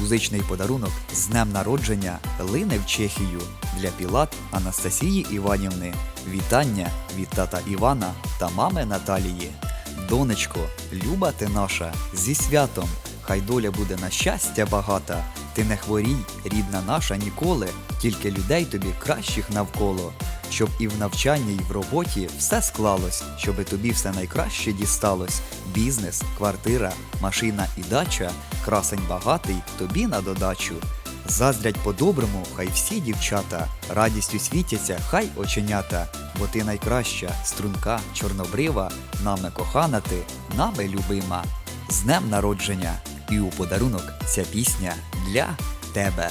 Музичний подарунок з днем народження лине в Чехію для Пілат Анастасії Іванівни. Вітання від тата Івана та мами Наталії. Донечко, люба ти наша, зі святом, хай доля буде на щастя багата. Ти не хворій, рідна наша ніколи, тільки людей тобі кращих навколо. Щоб і в навчанні, і в роботі все склалось, щоби тобі все найкраще дісталось. Бізнес, квартира, машина і дача, красень багатий тобі на додачу. Заздрять по-доброму, хай всі дівчата, радістю світяться, хай оченята, бо ти найкраща, струнка, чорнобрива, нами кохана ти, нами любима. З днем народження! І у подарунок ця пісня для тебе.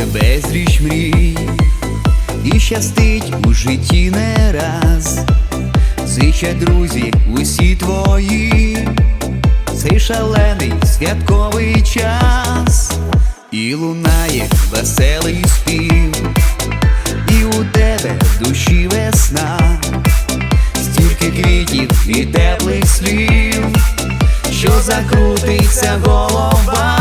Здійсняється безліч мрій І щастить у житті не раз. Зичать друзі усі твої. Цей шалений святковий час. І лунає веселий спів. І у тебе в душі весна. Стільки квітів і теплих слів Що закрутиться голова